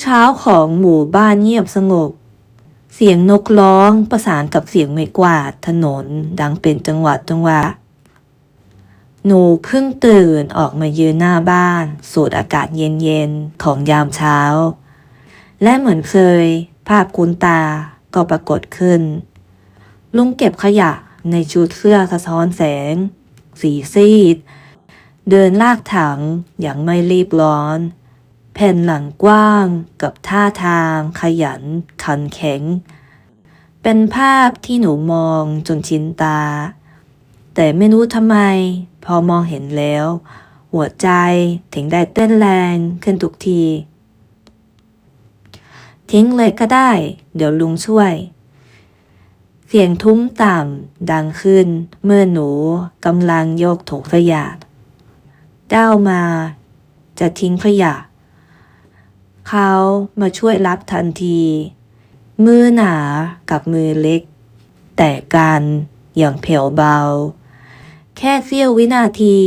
เช้าของหมู่บ้านเงียบสงบ เสียงนกร้องประสานกับเสียงไม้กวาดถนนดังเป็นจังหวัดจังหวะ หนูเพิ่งตื่นออกมายืนหน้าบ้าน สูดอากาศเย็นๆ ของยามเช้า และเหมือนเคย ภาพคุณตาก็ปรากฏขึ้น ลุงเก็บขยะในชุดเสื้อสะท้อนแสง สีซีด เดินลากถังอย่างไม่รีบร้อน ผ่นหลังกว้างกับท่าทาง ขยัน ขันแข็ง เป็นภาพที่หนูมองจนชินตา แต่ไม่รู้ทำไม พอมองเห็นแล้ว หัวใจถึงได้เต้นแรงขึ้นทุกที ทิ้งเลยก็ได้ เดี๋ยวลุงช่วย เสียงทุ้มต่ำดังขึ้น เมื่อหนูกำลังโยกถุงขยะก้าวมา จะทิ้งขยะ เขามาช่วยรับทันที มือหนากับมือเล็ก แต่กันอย่างแผ่วเบา แค่เสี้ยววินาที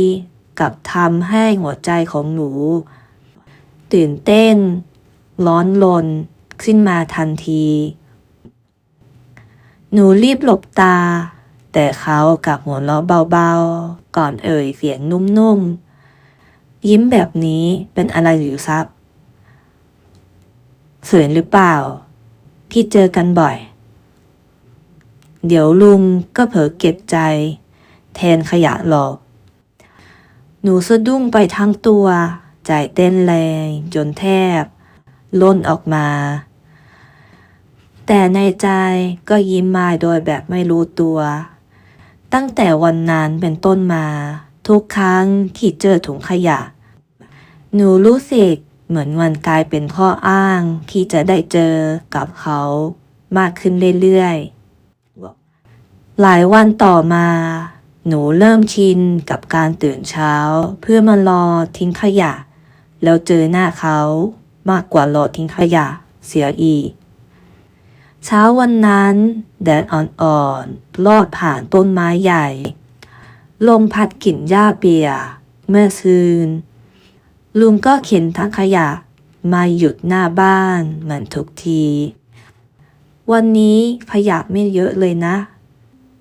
กับทำให้หัวใจของหนู ตื่นเต้น ร้อนลนขึ้นมาทันที หนูรีบหลบตา แต่เขากับหัวเราะเบาๆ ก่อนเอ่ยเสียงนุ่มๆ ยิ้มแบบนี้เป็นอะไรหรือซับ เสืนหรือเปล่าที่เจอกันบ่อย เดี๋ยวลุงก็เผลอเก็บใจ แทนขยะหรอก หนูสะดุ้งไปทั้งตัวใจเต้นแรงจนแทบล่นออกมา แต่ในใจก็ยิ้มมาโดยแบบไม่รู้ตัว ตั้งแต่วันนั้นเป็นต้นมา ทุกครั้งที่เจอถุงขยะ หนูรู้สึก เหมือนมันกลายเป็นข้ออ้างที่จะได้เจอกับเขามากขึ้นเรื่อยๆ หลายวันต่อมา หนูเริ่มชินกับการตื่นเช้า เพื่อมารอทิ้งขยะ แล้วเจอหน้าเขามากกว่ารอทิ้งขยะเสียอีก เช้าวันนั้นแดดอ่อนๆลอดผ่านต้นไม้ใหญ่ ลมพัดกลิ่นหญ้าเปียกเมื่อคืน ลุงก็เข็นทั้งขยะมาหยุดหน้าบ้านเหมือนทุกที วันนี้ขยะไม่เยอะเลยนะ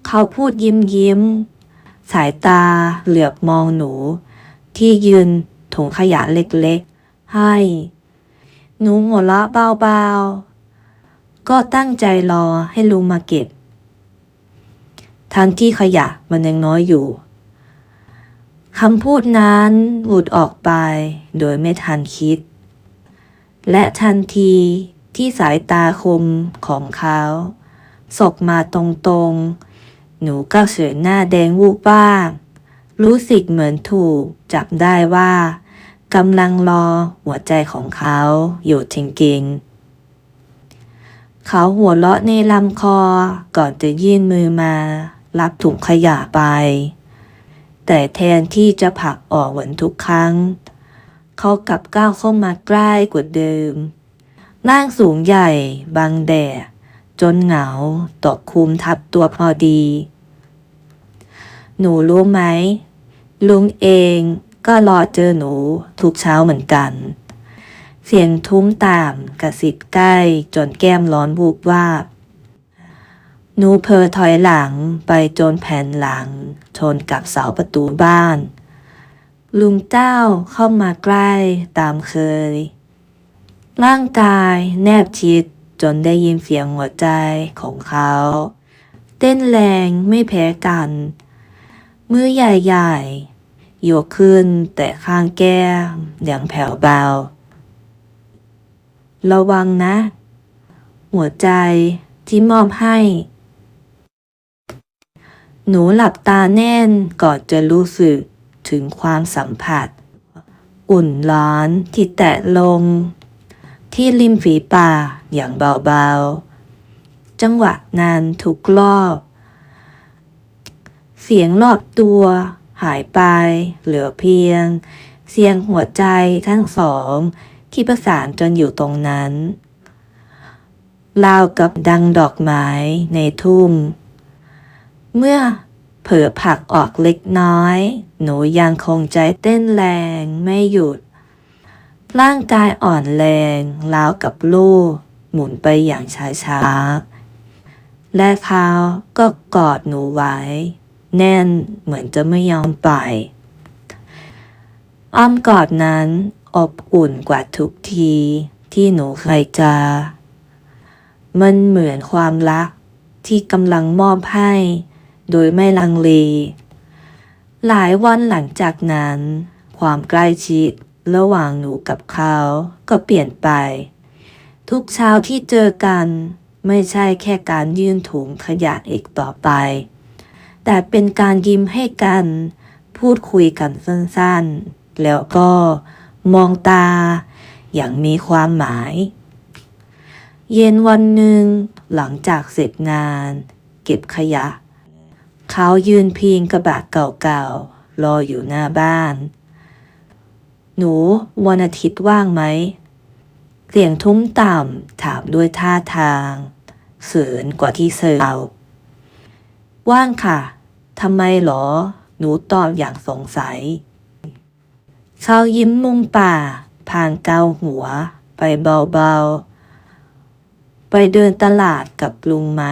เขาพูดยิ้มยิ้ม สายตาเหลือบมองหนู ที่ยืนถุงขยะเล็กๆ ให้ หนูหัวเราะเบาๆ ก็ตั้งใจรอให้ลุงมาเก็บ ทั้งที่ขยะมันยังน้อยอยู่ คำพูดนั้นหลุดออกไปโดยไม่ทันคิด และทันทีที่สายตาคมของเขาสบมาตรงๆ หนูก็เสียหน้าแดงวูบบ้าง รู้สึกเหมือนถูกจับได้ว่ากำลังรอหัวใจของเขาอยู่จริงๆ เขาหัวเราะในลำคอก่อนจะยื่นมือมา รับถุงขยะไป แต่แทนที่จะผลักออกเหมือนทุกครั้ง เขากลับก้าวเข้ามาใกล้กว่าเดิมร่างสูงใหญ่บังแดดจนเหงาตกคุมทับตัวพอดี หนูรู้ไหม ลุงเองก็รอเจอหนูทุกเช้าเหมือนกัน เสียงทุ้มตามกระสิบใกล้จนแก้มร้อนบูบวาบ หนูเพอถอยหลังไปจนแผ่นหลัง ชนกับเสาประตูบ้าน ลุงเจ้าเข้ามาใกล้ตามเคย ร่างกายแนบชิดจนได้ยินเสียงหัวใจของเขา เต้นแรงไม่แพ้กัน มือใหญ่ๆยกขึ้นแต่ข้างแก้มอย่างแผ่วเบา ระวังนะ หัวใจที่มอบให้ หนูหลับตาแน่นก่อนจะรู้สึกถึงความสัมผัส อุ่นร้อนที่แตะลง ที่ริมฝีปากอย่างเบาๆ จังหวะนั้นทุกรอบ เสียงรอบตัวหายไปเหลือเพียง เสียงหัวใจทั้งสองที่ประสานจนอยู่ตรงนั้นราวกับดังดอกไม้ในทุ่ง เมื่อเผลอผักออกเล็กน้อย หนูยังคงใจเต้นแรงไม่หยุด ร่างกายอ่อนแรงราวกับลูก หมุนไปอย่างช้าๆ และเขาก็กอดหนูไว้ แน่นเหมือนจะไม่ยอมปล่อยอ้อมกอดนั้นอบอุ่นกว่าทุกทีที่หนูเคยเจอมันเหมือนความรักที่กำลังมอบให้ โดยไม่ลังเล หลายวันหลังจากนั้น ความใกล้ชิดระหว่างหนูกับเขาก็เปลี่ยนไป ทุกเช้าที่เจอกันไม่ใช่แค่การยื่นถุงขยะอีกต่อไป แต่เป็นการยิ้มให้กัน พูดคุยกันสั้นๆ แล้วก็มองตา อย่างมีความหมาย เย็นวันหนึ่งหลังจากเสร็จงาน เก็บขยะ เขายืนพิงกระบะเก่าๆ รออยู่หน้าบ้าน หนูวันอาทิตย์ว่างไหม เสียงทุ้มต่ำถามด้วยท่าทางเสือนกว่าที่เซอเอาว่างค่ะ ทำไมหรอ หนูตอบอย่างสงสัย เขายิ้มมุมป่า พางเกาหัว ไปเบาๆ ไปเดินตลาดกับลุงไหม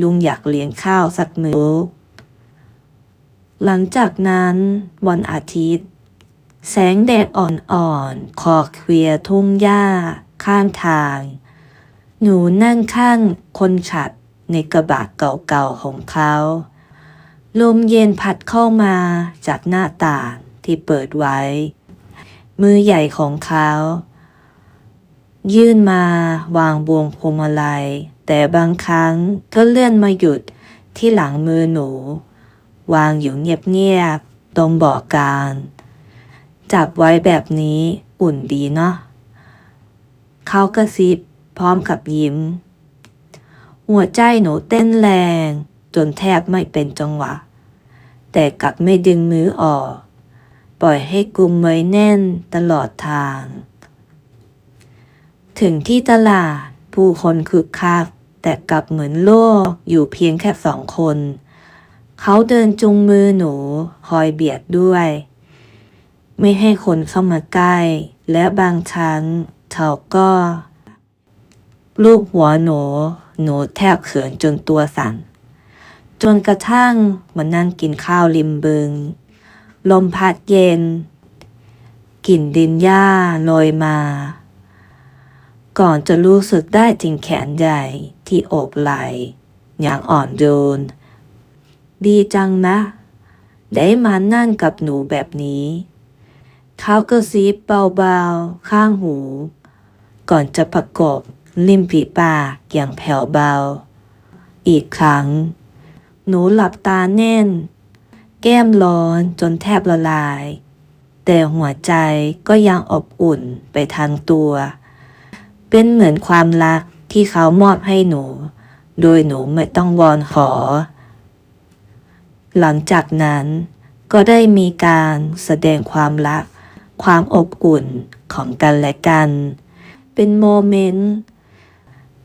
ลุงอยากเลี้ยงข้าวสักมื้อ หลังจากนั้นวันอาทิตย์ แสงแดดอ่อนๆขอบเคลียทุ่งหญ้า ข้างทาง หนูนั่งข้างคนขับในกระบะเก่าๆของเขา ลมเย็นพัดเข้ามาจากหน้าต่างที่เปิดไว้ มือใหญ่ของเขา ยื่นมาวางบวงพวงมาลัย แต่บางครั้งก็เลื่อนมาหยุดที่หลังมือหนู วางอยู่เงียบๆตรงเบาะกลาง จับไว้แบบนี้อุ่นดีเนาะเขากระซิบพร้อมกับยิ้ม หัวใจหนูเต้นแรง จนแทบไม่เป็นจังหวะ แต่กลับไม่ดึงมือออก ปล่อยให้กุมไว้แน่นตลอดทาง ถึงที่ตลาดผู้คนคึกคักแต่กลับเหมือนโลกอยู่เพียงแค่สองคน เขาเดินจุงมือหนู คอยเบียดด้วย ไม่ให้คนเข้ามาใกล้ และบางครั้งเขาก็ลูกหัวหนู หนูแทบเขินจนตัวสั่น จนกระทั่งมานั่งกินข้าวริมบึง ลมพัดเย็น กลิ่นดินหญ้าโรยมา ก่อนจะรู้สึกได้ถึงแขนใหญ่ที่โอบไหลอย่างอ่อนโยน ดีจังนะ ได้มานั่งกับหนูแบบนี้เขาก็ซีบเบาๆ ข้างหู ก่อนจะประกบริมฝีปากอย่างแผ่วเบา อีกครั้ง หนูหลับตาแน่น แก้มร้อนจนแทบละลาย แต่หัวใจก็ยังอบอุ่นไปทางตัว เป็นเหมือนความรักที่เขามอบให้หนู โดยหนูไม่ต้องวอนขอ หลังจากนั้นก็ได้มีการแสดงความรัก ความอบอุ่นของกันและกัน เป็นโมเมนต์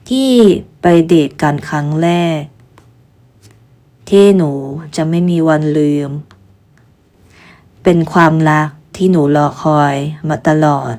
ที่ไปเดทกันครั้งแรก ที่หนูจะไม่มีวันลืม เป็นความรักที่หนูรอคอยมาตลอด